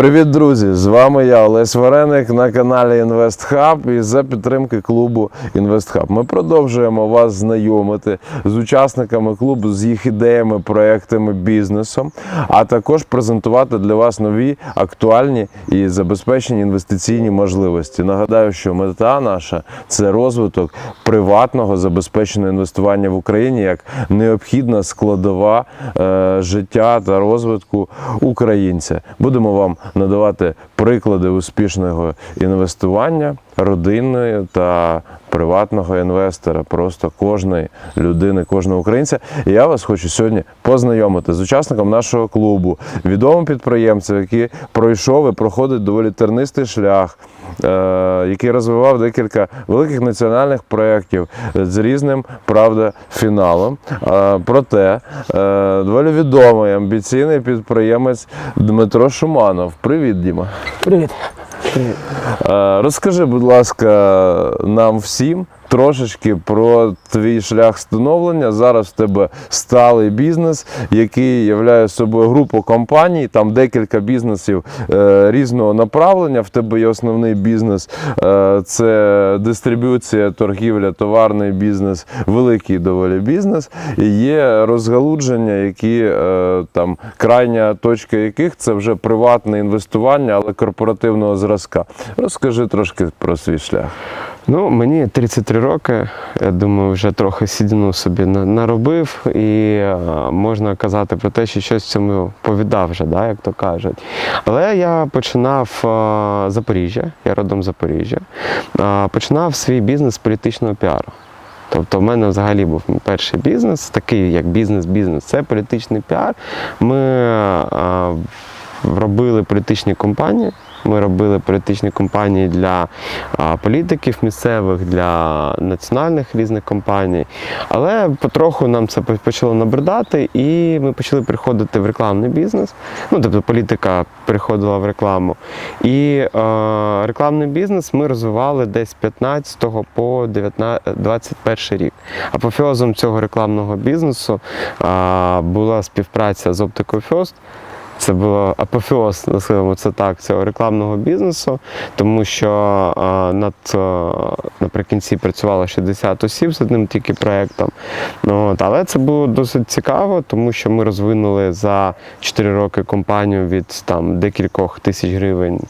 Привіт, друзі! З вами я, Олесь Вареник, на каналі InvestHub і за підтримки клубу InvestHub. Ми продовжуємо вас знайомити з учасниками клубу, з їх ідеями, проектами, бізнесом, а також презентувати для вас нові актуальні і забезпечені інвестиційні можливості. Нагадаю, що мета наша це розвиток приватного забезпеченого інвестування в Україні як необхідна складова е, життя та розвитку українця. Будемо вам надавати приклади успішного інвестування родинної та приватного інвестора, просто кожної людини, кожного українця. І я вас хочу сьогодні познайомити з учасником нашого клубу, відомим підприємцем, який пройшов і проходить доволі тернистий шлях, е, який розвивав декілька великих національних проєктів з різним, правда, фіналом. Е, Проте е, доволі відомий амбіційний підприємець Дмитро Шуманов. Привіт, Діма. Привіт. Е, Розкажи, будь ласка, нам всім трошечки про твій шлях становлення. Зараз в тебе сталий бізнес, який являє собою групу компаній, там декілька бізнесів е, різного направлення. В тебе є основний бізнес, е, це дистриб'юція, торгівля, товарний бізнес, великий доволі бізнес. І є розгалудження, які е, там крайня точка яких це вже приватне інвестування, але корпоративного зразка. Розкажи трошки про свій шлях. Ну, мені 33 роки. Я думаю, вже трохи сідіну собі на- наробив, і е, можна казати про те, що щось цьому повідав вже, да, як то кажуть. Але я починав е, Запоріжжя, я родом Запоріжжя. Е, починав свій бізнес з політичного піару. Тобто в мене взагалі був перший бізнес, такий як бізнес-бізнес, це політичний піар. Ми робили політичні компанії. Ми робили політичні компанії для політиків місцевих, для національних різних компаній. Але потроху нам це почало набридати, і ми почали приходити в рекламний бізнес. Ну, тобто політика переходила в рекламу. І е, рекламний бізнес ми розвивали десь 15 по 19, 21 рік. Апофеозом цього рекламного бізнесу а, була співпраця з оптикою Фьост. Це було апофеоз, називаємо це так, цього рекламного бізнесу, тому що над а, наприкінці працювало 60 осіб з одним тільки проєктом. Ну, от, але це було досить цікаво, тому що ми розвинули за 4 роки компанію від там, декількох тисяч гривень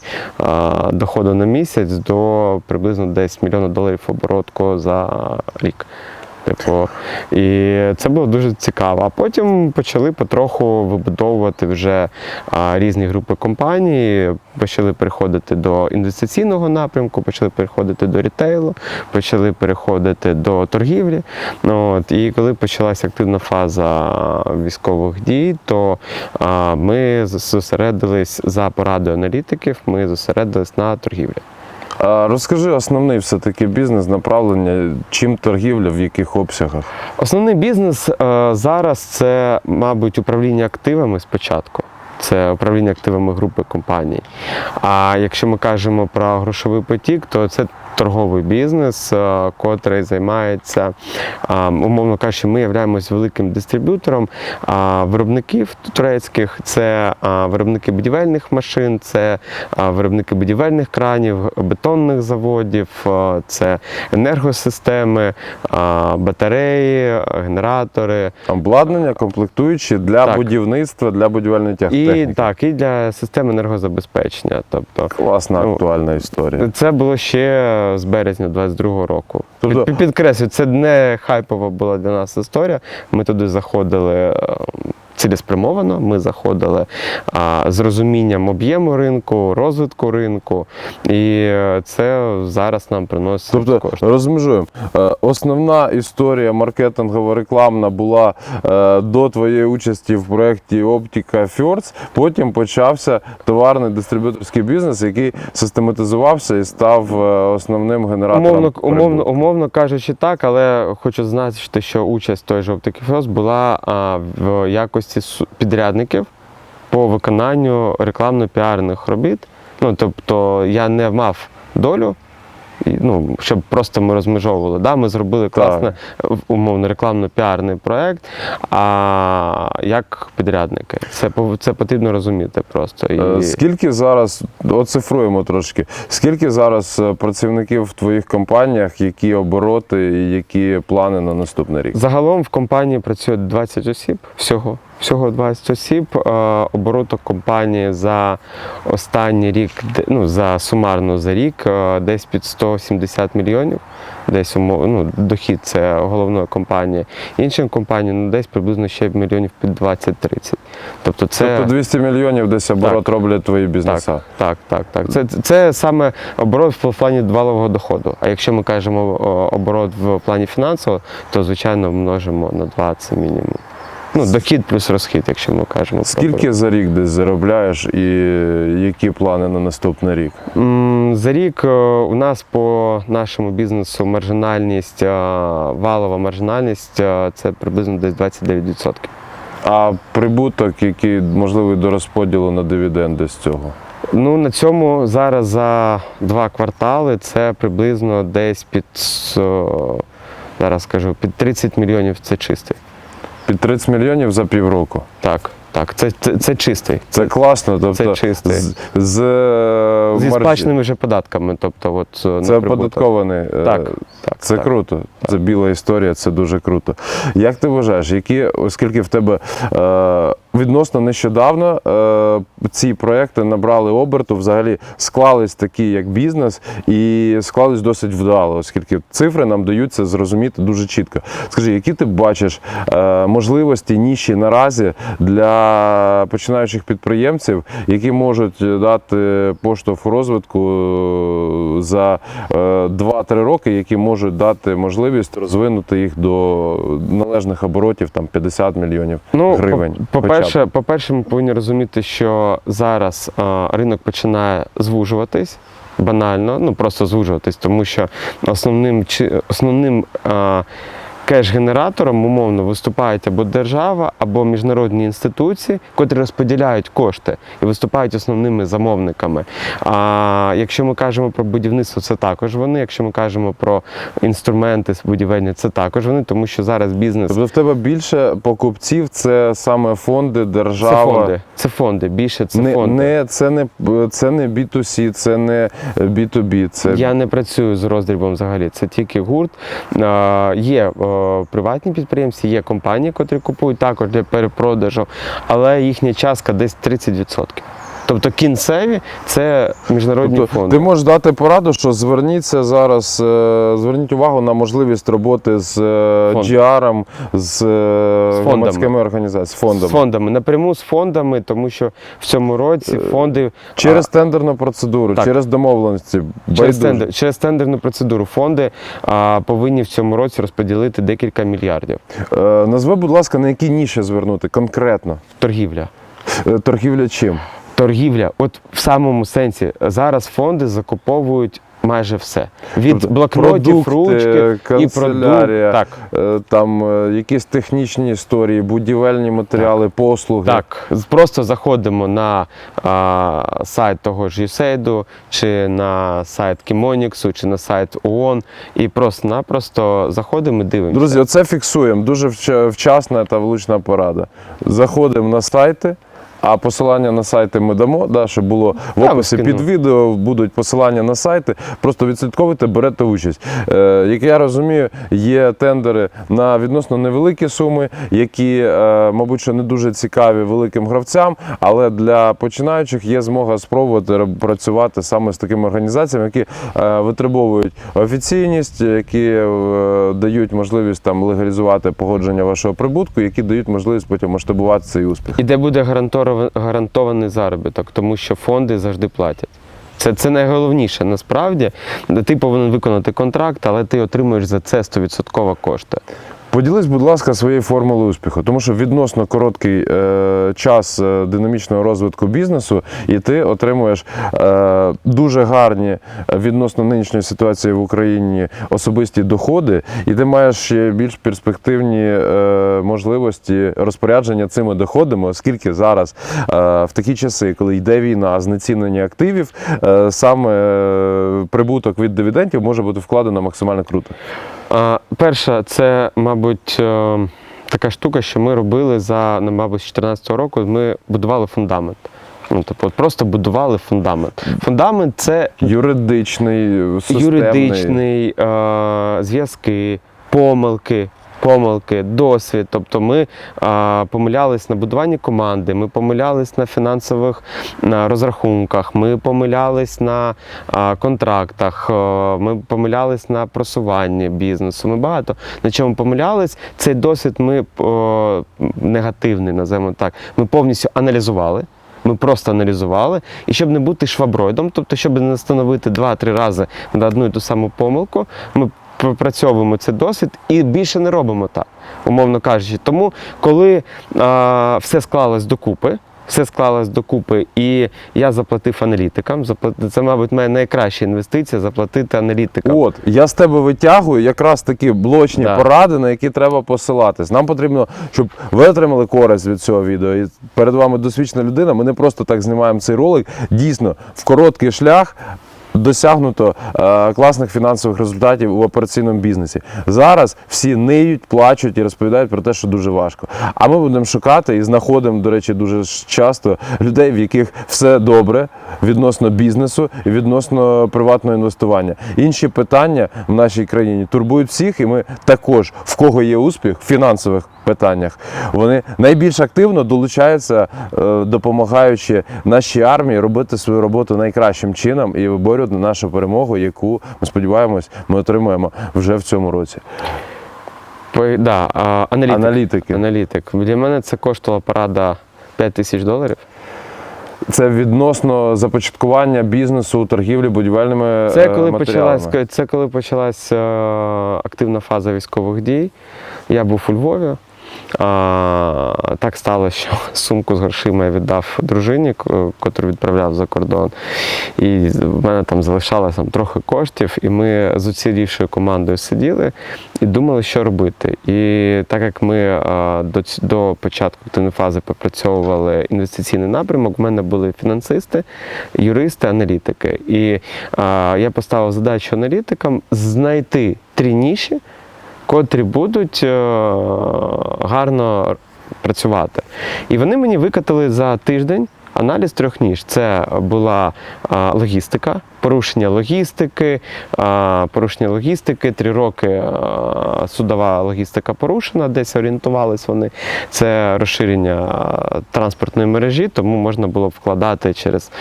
доходу на місяць до приблизно десь мільйона доларів оборотку за рік. Типу, і це було дуже цікаво. А потім почали потроху вибудовувати вже а, різні групи компаній, почали переходити до інвестиційного напрямку, почали переходити до рітейлу, почали переходити до торгівлі. Ну, от, і коли почалася активна фаза військових дій, то а, ми зосередились за порадою аналітиків, ми зосередились на торгівлі. Розкажи основний все-таки бізнес, направлення, чим торгівля, в яких обсягах. Основний бізнес е, зараз це, мабуть, управління активами спочатку. Це управління активами групи компаній. А якщо ми кажемо про грошовий потік, то це торговий бізнес, е, котрий займається, е, умовно кажучи, ми являємось великим дистриб'ютором виробників турецьких, це виробники будівельних машин, це виробники будівельних кранів, бетонних заводів, е, це енергосистеми, батареї, генератори. Обладнання, комплектуючі для Так. будівництва, для будівельної І техніки. так, і для системи енергозабезпечення. Тобто, Класна Ну, актуальна історія. це було ще з березня 22-го року. Тобто- Під, підкреслю, це не хайпова була для нас історія. Ми туди заходили. Цілеспрямовано ми заходили з розумінням об'єму ринку, розвитку ринку, і е, це зараз нам приносить Тобто кошти. розмежуємо. Е, Основна історія маркетингова рекламна була е, до твоєї участі в проєкті Optica First. Потім почався товарний дистриб'юторський бізнес, який систематизувався і став основним генератором. Умовно, умовно, умовно кажучи, так, але хочу зазначити, що участь той же Оптикіфос була а, в якості су- підрядників по виконанню рекламно-піарних робіт. Ну, тобто я не мав долю ну, щоб просто ми розмежовували. Да, ми зробили класний, умовно рекламно-піарний проект. А як підрядники? Це, це потрібно розуміти просто. Е, І... Скільки зараз, оцифруємо трошки, скільки зараз е, працівників в твоїх компаніях, які обороти і які плани на наступний рік? Загалом в компанії працює 20 осіб всього. Всього 20 осіб. Е, Обороток компанії за останній рік, ну за сумарно за рік, е, десь під 170 мільйонів. Десь умов- ну, дохід це головної компанії. Іншим компаніям ну, десь приблизно ще мільйонів під 20-30. Тобто це Тобто 200 мільйонів десь оборот роблять твої бізнеса. так, так, так. Це, це саме оборот в плані валового доходу. А якщо ми кажемо оборот в плані фінансового, то звичайно множимо на 20 мінімум. Ну, дохід плюс розхід, якщо ми кажемо. про Скільки за рік десь заробляєш і які плани на наступний рік? За рік е, у нас по нашому бізнесу маржинальність, е, валова маржинальність е, це приблизно десь 29%. А прибуток, який можливий до розподілу на дивіденди з цього? Ну, на цьому зараз за два квартали це приблизно десь під зараз скажу, під 30 мільйонів це чистий. Під 30 мільйонів за півроку. Так, так, це, це, це чистий. Це класно. Тобто Це чистий. з, з, е, Зі сплаченими вже податками. Тобто, от, е, Це оподаткований. е, Так, так. Це так. круто. Це біла історія, це дуже круто. Як ти вважаєш, які, оскільки в тебе е, відносно нещодавно е, ці проекти набрали оберту, взагалі склались такі як бізнес, і склались досить вдало, оскільки цифри нам дають це зрозуміти дуже чітко. Скажи, які ти бачиш е, можливості ніші наразі для починаючих підприємців, які можуть дати поштовх розвитку е, за е, 2-3 роки, які можуть дати можливість розвинути їх до належних оборотів там 50 мільйонів Ну, гривень. по- б. По-перше, по-перше, ми повинні розуміти, що зараз а, ринок починає звужуватись. Банально, ну просто звужуватись, тому що основним основним е, кеш-генератором умовно виступають або держава, або міжнародні інституції, котрі розподіляють кошти і виступають основними замовниками. А якщо ми кажемо про будівництво, це також вони. Якщо ми кажемо про інструменти будівельні, це також вони, тому що зараз бізнес Тобто в тебе більше покупців це саме фонди, це держава. фонди. Це фонди. Більше це Не, фонди. не, це, не, це не B2C, це не B2B. Це Я не працюю з роздрібом взагалі. Це тільки гурт. Е, Є е, приватні підприємці, є компанії, котрі купують також для перепродажу, але їхня частка десь 30%. Тобто кінцеві це міжнародні Тобто, фонди. ти можеш дати пораду, що зверніться зараз, е, зверніть увагу на можливість роботи з е, GR, з, е, З громадськими організаціями, з фондами. З фондами напряму з фондами, тому що в цьому році фонди Через тендерну процедуру, Так. через домовленості. Через, тендер, через тендерну процедуру фонди а, повинні в цьому році розподілити декілька мільярдів. Е, Назви, будь ласка, на які ніші звернути конкретно? Торгівля. Е, Торгівля чим? Торгівля, от в самому сенсі, зараз фонди закуповують майже все. Від блокнотів, ручки і канцелярія, продукт. Так, Е, Там е, якісь технічні історії, будівельні матеріали, послуги. так. Просто заходимо на а, сайт того ж USAID, чи на сайт Кімоніксу, чи на сайт ООН, і просто-напросто заходимо і дивимося. Друзі, оце фіксуємо. Дуже вчасна та влучна порада. Заходимо на сайти. А посилання на сайти ми дамо, да, щоб було в описі під відео будуть посилання на сайти. Просто відслідковуйте, берете участь. Е, як я розумію, є тендери на відносно невеликі суми, які, е, мабуть, що не дуже цікаві великим гравцям, але для починаючих є змога спробувати працювати саме з такими організаціями, які е, витребовують офіційність, які е, дають можливість там легалізувати погодження вашого прибутку, які дають можливість потім масштабувати цей успіх. І де буде гарантовано- гарантований заробіток, тому що фонди завжди платять. Це, це найголовніше насправді. Ти повинен виконати контракт, але ти отримуєш за це 100% кошти. Поділись, будь ласка, своєю формулою успіху, тому що відносно короткий е, час е, динамічного розвитку бізнесу, і ти отримуєш е, дуже гарні е, відносно нинішньої ситуації в Україні особисті доходи, і ти маєш ще більш перспективні е, можливості розпорядження цими доходами, оскільки зараз е, в такі часи, коли йде війна, знецінення активів, е, саме е, прибуток від дивідендів може бути вкладено максимально круто. Перша, це, мабуть, е, така штука, що ми робили за, ну, мабуть, з 2014 року. Ми будували фундамент. Ну, тобто, просто будували фундамент. Фундамент це Юридичний, системний. юридичний, е, зв'язки, помилки. Помилки, досвід. Тобто ми а, помилялись на будуванні команди, ми помилялись на фінансових на розрахунках, ми помилялись на а, контрактах, е, ми помилялись на просуванні бізнесу. Ми багато на чому помилялись. Цей досвід ми о, негативний, називаємо так. Ми повністю аналізували. Ми просто аналізували, і щоб не бути шваброїдом, тобто, щоб не встановити два-три рази на одну і ту саму помилку, ми пропрацьовуємо цей досвід і більше не робимо так, умовно кажучи. Тому, коли а, все склалось докупи, все склалось докупи, і я заплатив аналітикам. Це, мабуть, моя найкраща інвестиція заплатити аналітикам. От, я з тебе витягую якраз такі блочні Да. поради, на які треба посилатись. Нам потрібно, щоб ви отримали користь від цього відео. І перед вами досвідчена людина. Ми не просто так знімаємо цей ролик. Дійсно, в короткий шлях. Досягнуто е, класних фінансових результатів у операційному бізнесі. Зараз всі ниють, плачуть і розповідають про те, що дуже важко. А ми будемо шукати і знаходимо, до речі, дуже часто людей, в яких все добре відносно бізнесу і відносно приватного інвестування. Інші питання в нашій країні турбують всіх, і ми також, в кого є успіх в фінансових питаннях, вони найбільш активно долучаються, е, допомагаючи нашій армії робити свою роботу найкращим чином і виборювати нашу перемогу, яку ми сподіваємось, ми отримаємо вже в цьому році. По- да, а, аналітик. Аналітики. Аналітик. Для мене це коштувала порада 5 тисяч доларів. Це відносно започаткування бізнесу торгівлі будівельними Це е, коли матеріалами. почалась, це коли почалась е, активна фаза військових дій. Я був у Львові. А, так сталося, що сумку з грошима я віддав дружині, ко- котру відправляв за кордон. І в мене там залишалося трохи коштів, і ми з уцілівшою командою сиділи і думали, що робити. І так як ми а, до, до початку активної фази попрацьовували інвестиційний напрямок, в мене були фінансисти, юристи, аналітики. І а, я поставив задачу аналітикам знайти три ніші, котрі будуть е, гарно працювати. І вони мені викатали за тиждень. Аналіз трьох ніж це була логістика, порушення логістики, порушення логістики, три роки судова логістика порушена, десь орієнтувались вони. Це розширення транспортної мережі, тому можна було б вкладати через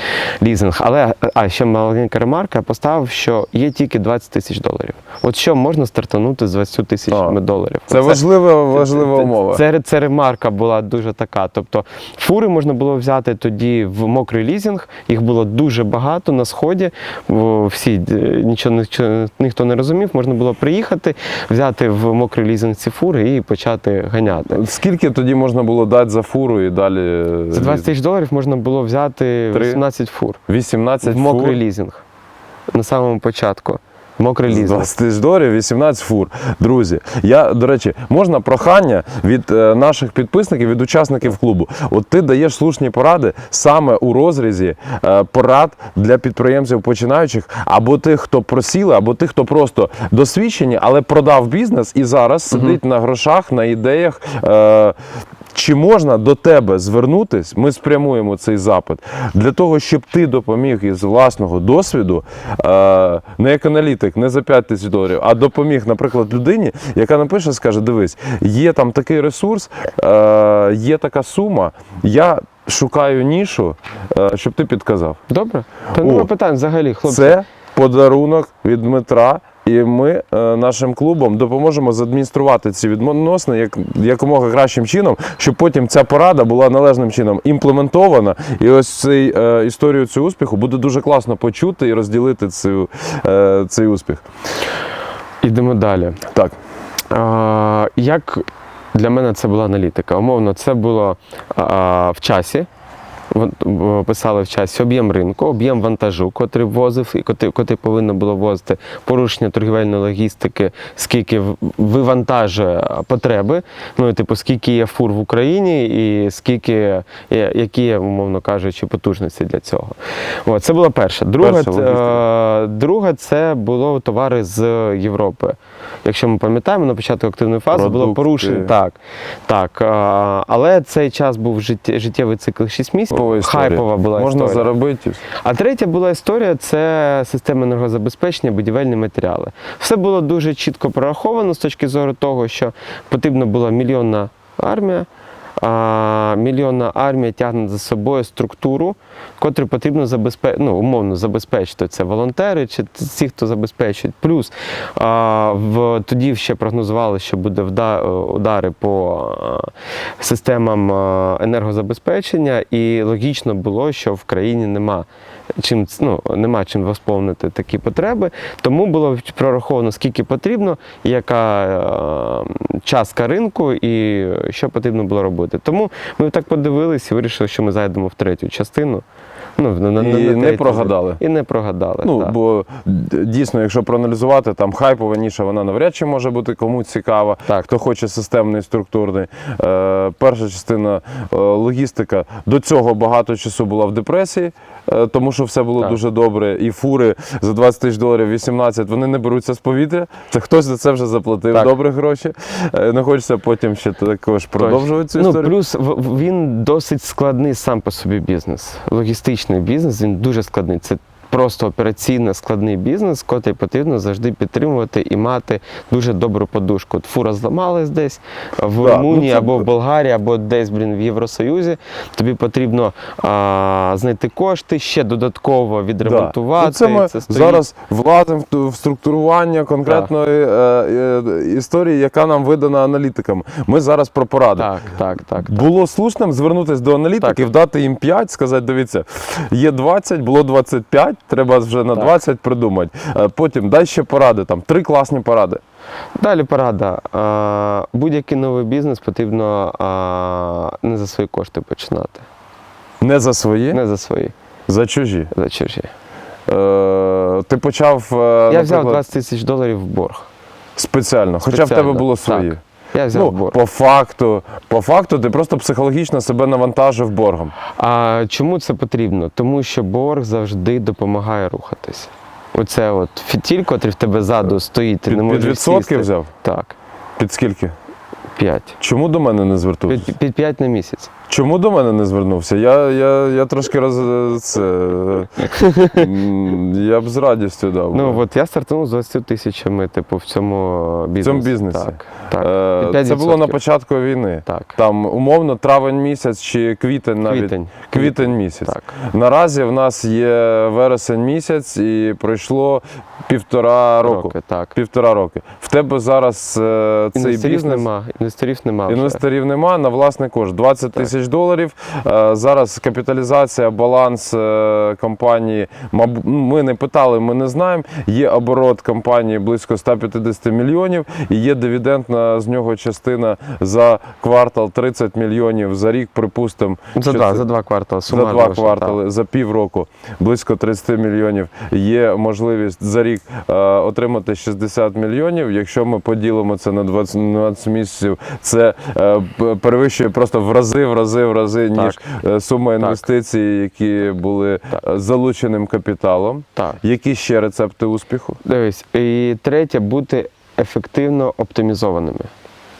лізинг. Але а ще маленька ремарка, я поставив, що є тільки 20 тисяч доларів. От що можна стартанути з 20 тисячами доларів? Це Оце- важлива, важлива це- умова. Це, це ремарка була дуже така. Тобто фури можна було взяти тоді в мокрий лізинг. Їх було дуже багато на сході. В- Всі нічого, нічого ніхто, ніхто не розумів. Можна було приїхати, взяти в мокрий лізинг ці фури і почати ганяти. Скільки тоді можна було дати за фуру і далі? За 20 тисяч доларів можна було взяти 3? 18 фур 18 в мокрий фур. лізинг. На самому початку. Мокрий З 20 тисяч доларів 18 фур. Друзі, я, до речі, можна прохання від е, наших підписників, від учасників клубу. От ти даєш слушні поради саме у розрізі е, порад для підприємців починаючих, або тих, хто просіли, або тих, хто просто досвідчені, але продав бізнес і зараз сидить на грошах, на ідеях. Е, чи можна до тебе звернутись? Ми спрямуємо цей запит для того, щоб ти допоміг із власного досвіду, е, не як аналітик, не за 5 тисяч доларів, а допоміг, наприклад, людині, яка напише, скаже: дивись, є там такий ресурс, е, є така сума. Я шукаю нішу, е, щоб ти підказав. Добре? Та нема питань взагалі, хлопці. Це подарунок від Дмитра. І ми е, нашим клубом допоможемо задмініструвати ці відносини як якомога кращим чином, щоб потім ця порада була належним чином імплементована. І ось цей е, історію цього успіху буде дуже класно почути і розділити цю, е, цей успіх. Ідемо далі. Так, А, як для мене це була аналітика? Умовно, це було а, в часі. Писали в часі об'єм ринку, об'єм вантажу, котрий ввозив і котрий, котрий повинно було возити, порушення торгівельної логістики, скільки вивантажує потреби, ну і типу, скільки є фур в Україні, і скільки які є, умовно кажучи, потужності для цього. От, це була перша. Друга, це, е, друга це було товари з Європи. Якщо ми пам'ятаємо, на початку активної фази було порушення. Так, так. Але цей час був життє- життєвий цикл 6 місяців. Хайпова історія. Хайпова була Можна історія. заробити. А третя була історія це система енергозабезпечення, будівельні матеріали. Все було дуже чітко прораховано з точки зору того, що потрібна була мільйонна армія. Мільйонна армія тягне за собою структуру, котру потрібно забезпе... ну, умовно забезпечити. Це волонтери чи ті, хто забезпечують. Плюс а, в, тоді ще прогнозували, що буде удари по системам енергозабезпечення, і логічно було, що в країні нема чим, ну, нема чим восповнити такі потреби. Тому було прораховано, скільки потрібно, яка е, частка ринку і що потрібно було робити. Тому ми так подивилися і вирішили, що ми зайдемо в третю частину. Ну, на, на, І на не прогадали. І не прогадали. Ну, так. бо дійсно, якщо проаналізувати, там хайпова ніша, вона навряд чи може бути кому цікава, Так. хто хоче системний, структурний. Е, перша частина е, логістика до цього багато часу була в депресії, е, тому що все було Так. дуже добре. І фури за 20 тисяч доларів 18 вони не беруться з повітря. Це хтось за це вже заплатив Так. добрі гроші. Е, не хочеться потім ще також продовжувати цю ну, історію. Плюс він досить складний сам по собі бізнес. Логістичний бізнес, він дуже складний. Це просто операційно складний бізнес, котрий потрібно завжди підтримувати і мати дуже добру подушку. Фура зламалась десь в Да, Румунії ну це- або в Болгарії, або десь блін, в Євросоюзі. Тобі потрібно а, знайти кошти, ще додатково відремонтувати. Да. Ну, Це ми стоїть. зараз влазимо в, структурування конкретної е, е, історії, яка нам видана аналітиками. Ми зараз про поради. Так, так, так. Було слушним звернутися до аналітиків, Так. дати їм 5, сказати, дивіться, є 20, було 25, треба вже на Так. 20 придумати. Е, Потім дай ще поради, там три класні поради. Далі порада. А, Будь-який новий бізнес потрібно а, не за свої кошти починати. Не за свої, Не за свої, за чужі. за чужі. Е, ти почав е, Я взяв 20 тисяч доларів в борг. спеціально, хоча в тебе було свої. так. Я взяв Ну, борг. по факту, по факту, ти просто психологічно себе навантажив боргом. А чому це потрібно? Тому що борг завжди допомагає рухатися. Оце от фітіль, котрий в тебе ззаду стоїть, ти Під, не під можеш відсотки сісти. взяв? Так, Під скільки? 5. Чому до мене не звернувся? Під, під 5 на місяць. Чому до мене не звернувся? Я, я, я трошки роз... це, я б з радістю дав. Ну от я стартував з 20 тисячами, типу, в цьому бізнесі. цьому бізнесі? Так. так. Е, це було на початку війни. Так. Там умовно травень місяць чи квітень навіть. Квітень. Квітень місяць. Так. Наразі в нас є вересень місяць і пройшло півтора року. Роки, так. Півтора роки. В тебе зараз е, цей бізнес. нема. Інвесторів нема. вже. Інвесторів нема на власний кошт 20 тисяч доларів. Е, Зараз капіталізація, баланс е, компанії. ну, Ми не питали, ми не знаємо. Є оборот компанії близько 150 мільйонів і є дивідендна з нього частина за квартал 30 мільйонів за рік, припустимо. За два, це- за два квартали. за два вийшло, квартали, за півроку близько 30 мільйонів. Є можливість за рік е, отримати 60 мільйонів. Якщо ми поділимо це на 20, на 20 місяців, це е, перевищує просто в рази, в рази, в рази, ніж е, сума інвестицій, які були Так. е, залученим капіталом. Так. Які ще рецепти успіху? Дивись, і третє бути ефективно оптимізованими.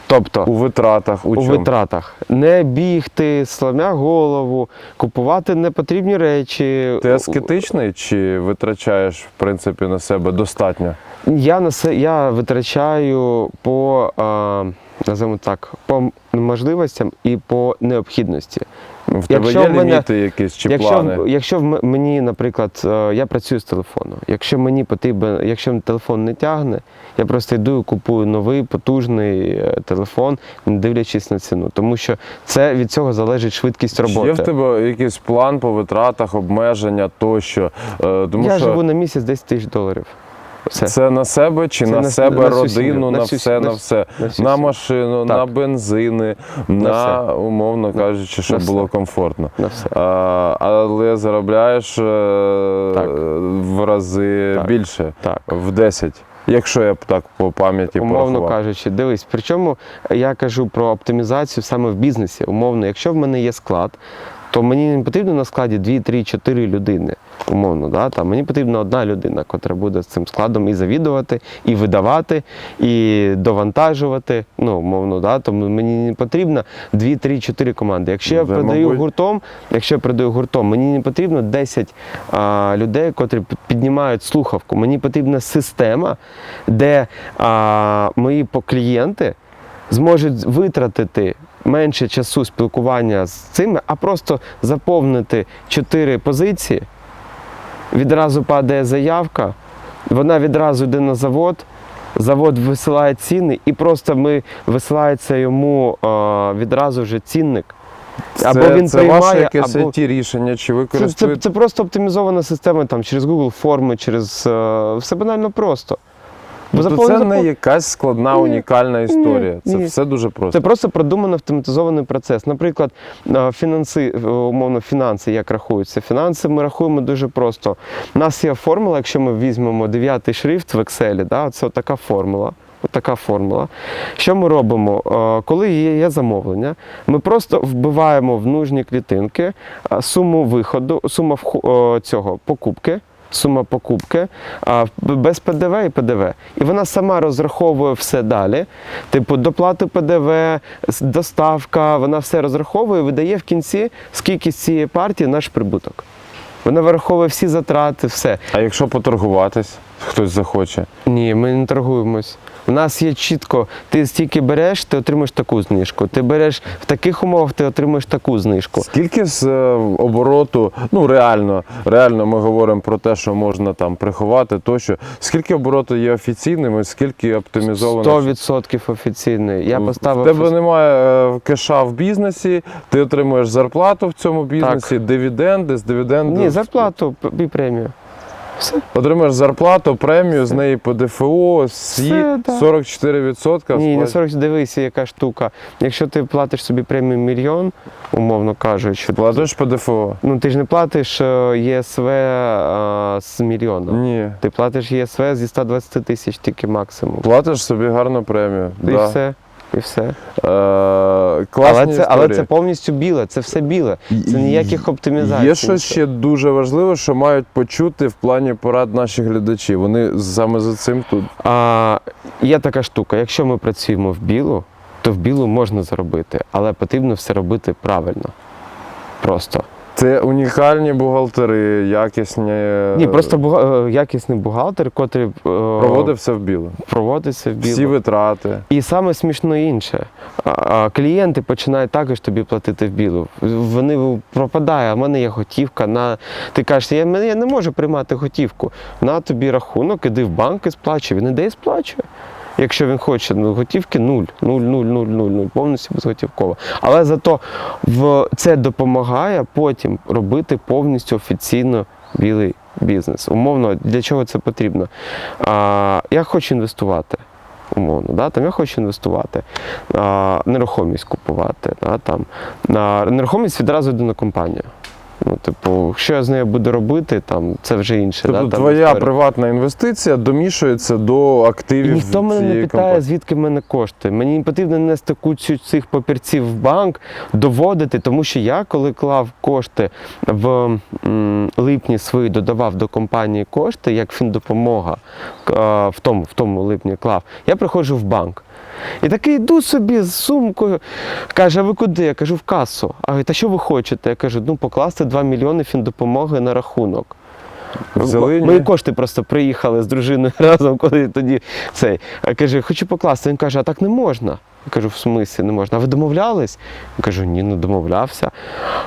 Тобто У витратах, у, у чому? витратах не бігти, сломя голову, купувати непотрібні речі. Ти аскетичний чи витрачаєш в принципі на себе достатньо? Я на се я витрачаю по а, називаємо так, по можливостям і по необхідності. В тебе Якщо є мене- ліміти якісь чи якщо, плани? якщо в мені, наприклад, е, я працюю з телефону, якщо мені потрібен, якщо телефон не тягне, я просто йду і купую новий потужний е, телефон, не дивлячись на ціну. Тому що це від цього залежить швидкість Чи роботи. Є в тебе якийсь план по витратах, обмеження тощо? Е, Тому я що живу на місяць 10 тисяч доларів. Все. Це на себе чи Це на, на- себе, на родину, на на всю все, на на все, на на машину, Так. на бензини, на, все. умовно кажучи, щоб На було все. комфортно. На все. А, але заробляєш е, Так. в рази Так. більше, Так. в 10. Якщо я так по пам'яті Умовно порахував. кажучи, дивись, причому я кажу про оптимізацію саме в бізнесі. Умовно, якщо в мене є склад, то мені не потрібно на складі 2, 3, 4 людини. Умовно, да? Там, мені потрібна одна людина, яка буде з цим складом і завідувати, і видавати, і довантажувати. Ну, умовно, да? Тому мені не потрібно 2, 3, 4 команди. Якщо я продаю мабуть. гуртом, якщо я продаю гуртом, мені не потрібно 10 а, людей, котрі піднімають слухавку. Мені потрібна система, де а, мої клієнти зможуть витратити менше часу спілкування з цими, а просто заповнити 4 позиції. Відразу падає заявка, вона відразу йде на завод. Завод висилає ціни, і просто ми висилається йому а, відразу вже цінник. Або він це приймає, ваше якесь або- IT рішення, чи ви Це, це, це просто оптимізована система там, через Google форми, через е, все банально просто. Бо Тобто це не якась складна, Ні, унікальна історія. Це ні. все дуже просто. Це просто продумано автоматизований процес. Наприклад, фінанси, е, умовно, фінанси як рахуються. Фінанси ми рахуємо дуже просто. У нас є формула, якщо ми візьмемо дев'ятий шрифт в Excel, да, це така формула. Така формула. Що ми робимо? Е, Коли є, замовлення, ми просто вбиваємо в нужні клітинки суму виходу, сума вху- е, цього покупки. Сума покупки а, без ПДВ і ПДВ. І вона сама розраховує все далі. Типу, доплати ПДВ, доставка, вона все розраховує і видає в кінці, скільки з цієї партії наш прибуток. Вона вираховує всі затрати, все. А якщо поторгуватись, хтось захоче. Ні, ми не торгуємось. У нас є чітко, ти стільки береш, ти отримаєш таку знижку. Ти береш в таких умовах, ти отримаєш таку знижку. Скільки з е, обороту, ну реально, реально ми говоримо про те, що можна там приховати тощо. Скільки обороту є офіційним і скільки оптимізовано? 100% офіційний. Я поставив. В тебе немає е, кеша в бізнесі, ти отримуєш зарплату в цьому бізнесі, дивіденди, з дивіденду. Ні, зарплату і премію. Все. Отримаєш зарплату, премію, з неї по ДФО, СІ, Все, да. 44%. Ні, не сплат- 40, дивися, яка штука. Якщо ти платиш собі премію мільйон, умовно кажучи, Платиш по ДФО? ну ти ж не платиш е, ЄСВ е, з мільйона. Ні. Ти платиш ЄСВ зі 120 тисяч тільки максимум. Платиш собі гарну премію. І да. все. І все. Е, Але це, але це повністю біле, це все біле. Це ніяких оптимізацій. Є щось ще дуже важливе, що мають почути в плані порад наші глядачі. Вони саме за цим тут. А, є така штука, якщо ми працюємо в білу, то в білу можна заробити, але потрібно все робити правильно. Просто. Це унікальні бухгалтери, якісні. Ні, просто буга- е, якісний бухгалтер, котрий е, проводив все в біло. проводиться в білу. Всі витрати. І саме смішно інше. А, Клієнти починають також тобі платити в білу. Вони пропадає, а в мене є готівка. На... Ти кажеш, я, я не можу приймати готівку. На тобі рахунок, іди в банк і сплачуй. Він іде і сплачує. Якщо він хоче, готівки нуль, нуль, нуль, нуль, нуль, нуль, повністю безготівково. Але зато в це допомагає потім робити повністю офіційно білий бізнес. Умовно, для чого це потрібно? А, я хочу інвестувати. Умовно, да? там я хочу інвестувати, а, нерухомість купувати. Да? Там, а, нерухомість відразу йде на компанію. Ну, типу, що я з нею буду робити, там, це вже інше. Тобто да? твоя історія. приватна інвестиція домішується до І активів. ніхто мене не питає, компанії. звідки в мене кошти. Мені не потрібно нести кучу цих папірців в банк, доводити, тому що я, коли клав кошти в м, липні свої, додавав до компанії кошти, як фіндопомога в тому, в тому липні клав, я приходжу в банк. І такий йду собі з сумкою. Каже, а ви куди? Я кажу, в касу. А говорить, а що ви хочете? Я кажу, ну покласти 2 мільйони фіндопомоги на рахунок. Взяли, Мої кошти просто приїхали з дружиною разом, коли тоді цей. А каже, хочу покласти. Він каже, а так не можна. Я кажу, в смислі не можна. А ви домовлялись? Я кажу, ні, не домовлявся.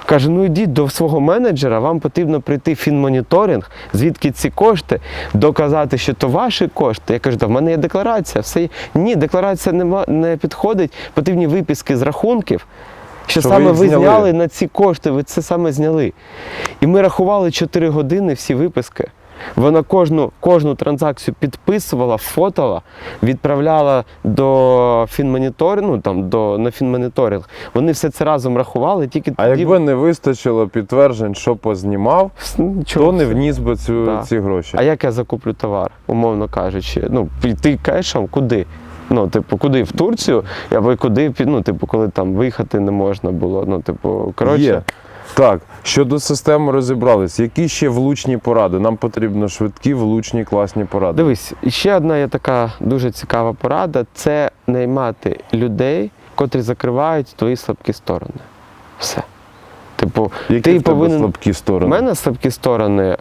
Каже, ну йдіть до свого менеджера, вам потрібно прийти фінмоніторинг, звідки ці кошти, доказати, що то ваші кошти. Я кажу, та в мене є декларація. Все є». Ні, декларація не підходить, потрібні виписки з рахунків. Що, Що саме ви зняли. зняли на ці кошти, ви це саме зняли. І ми рахували 4 години всі виписки. Вона кожну, кожну транзакцію підписувала, фотала, відправляла до фінмоніторингу, ну там до на фінмоніторинг. Вони все це разом рахували, тільки А тоді якби не вистачило підтверджень, що познімав, Нічого то не вніс би цю, Так. ці гроші. А як я закуплю товар, умовно кажучи, ну ти кешем куди? Ну, типу, куди в Турцію, або куди ну, типу, коли там виїхати не можна було. Ну, типу, коротше, Є. Так, щодо системи розібрались. Які ще влучні поради? Нам потрібно швидкі, влучні, класні поради. Дивись, ще одна є така дуже цікава порада це наймати людей, котрі закривають твої слабкі сторони. Все. Типу, Які ти в тебе повинен. слабкі У мене слабкі сторони.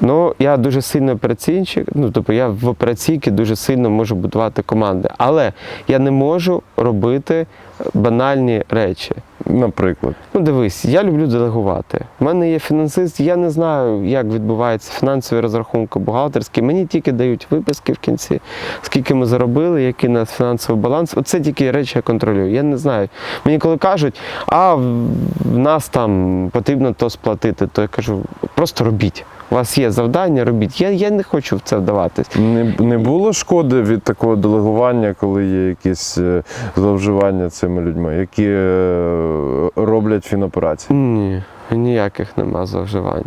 Ну, я дуже сильно операційничик, ну тобто я в операційки дуже сильно можу будувати команди. Але я не можу робити банальні речі. Наприклад. Ну, дивись, я люблю делегувати. У мене є фінансист, я не знаю, як відбуваються фінансові розрахунки бухгалтерські. Мені тільки дають виписки в кінці, скільки ми заробили, який у нас фінансовий баланс. Оце тільки речі я контролюю. Я не знаю. Мені коли кажуть, а в нас там потрібно то сплатити, то я кажу, просто робіть. У вас є завдання, робіть. Я, я не хочу в це вдаватись. Не, не було шкоди від такого делегування, коли є якісь е, зловживання цими людьми, які е, роблять фіноперації? Ні, ніяких нема зловживань.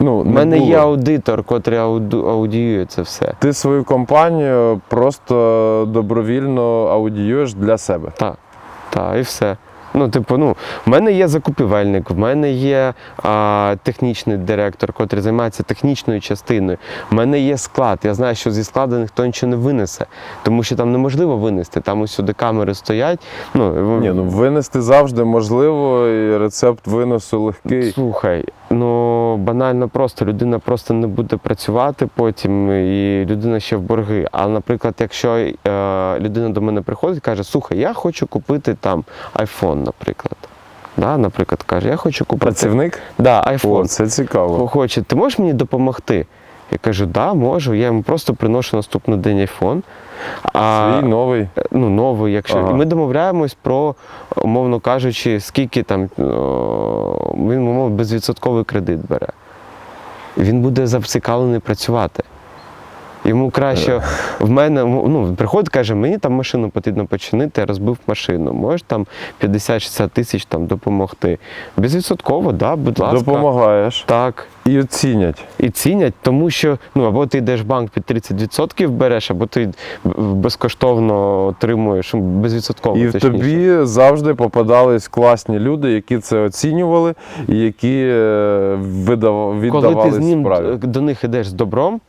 Ну, У мене було. є аудитор, котрий ауду- аудіює це все. Ти свою компанію просто добровільно аудіюєш для себе. Так, так, і все. Ну, типу, ну, в мене є закупівельник, в мене є а, технічний директор, котрий займається технічною частиною. В мене є склад. Я знаю, що зі складу ніхто нічого не винесе, тому що там неможливо винести. Там усюди камери стоять. Ну, Ні, ну винести завжди можливо, і рецепт виносу легкий. Слухай, ну банально просто людина просто не буде працювати потім, і людина ще в борги. А наприклад, якщо е, людина до мене приходить і каже, слухай, я хочу купити там iPhone, наприклад. Да, наприклад, каже, я хочу купити Працівник? Да, О, це цікаво. Хоче, ти можеш мені допомогти? Я кажу, да, можу. Я йому просто приношу наступний день айфон. А, Свій новий. ну, новий, якщо. Ага. І ми домовляємось про, умовно кажучи, скільки там о, він, умовно, безвідсотковий кредит бере. Він буде зацікавлений працювати. Йому краще в мене ну, приходить, каже, мені там машину потрібно починити, я розбив машину. Можеш там 50-60 тисяч там допомогти. Безвідсотково, да, будь ласка. Допомагаєш Так. і оцінять. І цінять, тому що ну або ти йдеш в банк під 30% береш, або ти безкоштовно отримуєш ну, безвідсотково. І в тобі завжди попадались класні люди, які це оцінювали і які е, видав, коли віддавали ти з ним справі. до них йдеш з добром,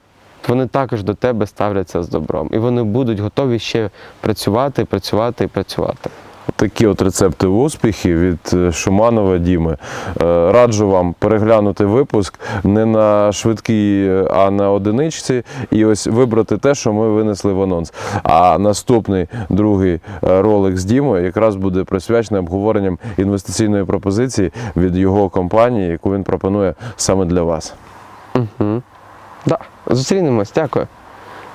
вони також до тебе ставляться з добром. І вони будуть готові ще працювати, працювати і працювати. Такі от рецепти успіхів від е, Шуманова Діми. Е, Раджу вам переглянути випуск не на швидкій, е, а на одиничці, і ось вибрати те, що ми винесли в анонс. А наступний другий ролик з Дімою якраз буде присвячений обговоренням інвестиційної пропозиції від його компанії, яку він пропонує саме для вас. Угу. Да. Зустрінемось, дякую.